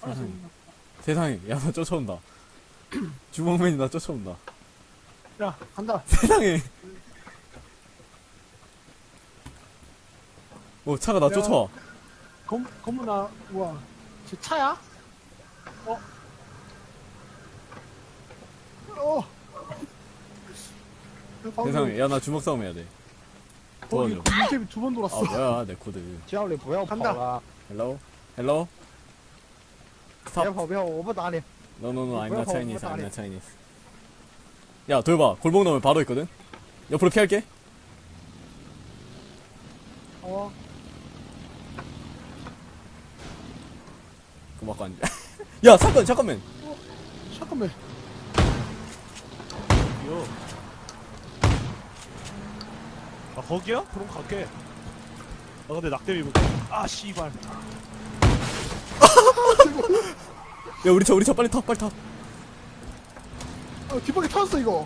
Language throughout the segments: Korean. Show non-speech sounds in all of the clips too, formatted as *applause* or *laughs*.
빨리 세상에 야 나 쫓아온다 *clears throat* 주먹맨이 나 쫓아온다 야 간다 *laughs* 세상에 오 차가 나 야. 쫓아와 검 검은아 우와 제 차야? 어? 어? 야, 방금 세상에 야 나 주먹 싸움 해야 돼 도와줘 이렇게 두번 돌았어 아 뭐야 내 코드 *laughs* 这样你不要跑 간다. 了， 헬로 헬로 别 스탑 跑，别跑，我不打你。 No no no I'm 뭐야, not 뭐, Chinese 뭐 I'm 다리. not Chinese 야 돌봐 골목 넣으면 바로 있거든 옆으로 피할게 어 그 맞고 앉아 야 잠깐 잠깐만 잠깐만 이요. 아 거기야? 그럼 갈게. 아 근데 낙뎀 입을게. 아 씨발. 야 우리 차 우리 차 빨리 타 빨리 타. 어, 뒷바퀴 터졌어 이거.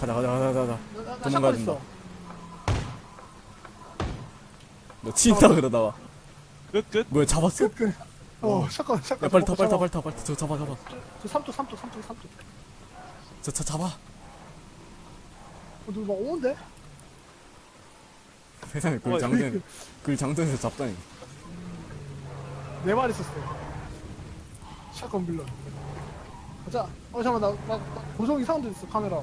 가자 가자 가자 가자. 나, 나, 나 도망가야 샷건 된다. 있어. 너 친다 그러다가. 끝 끝. 뭐야 잡았어? 끝끝 어 샷건 샷건 야 빨리 타 먹고 빨리 타 잡아. 빨리 타 빨리 타저 잡아 잡아. 저 삼뚝 삼뚝 삼뚝 삼뚝 저차 잡아. 어, 누가 막 오는데? 세상에 그 어, 장전 그 장전에서 잡다니. 네말 있었어 샷건 빌런. 가자. 어 잠깐만 나, 나, 나 고정 이상한 데 있어 카메라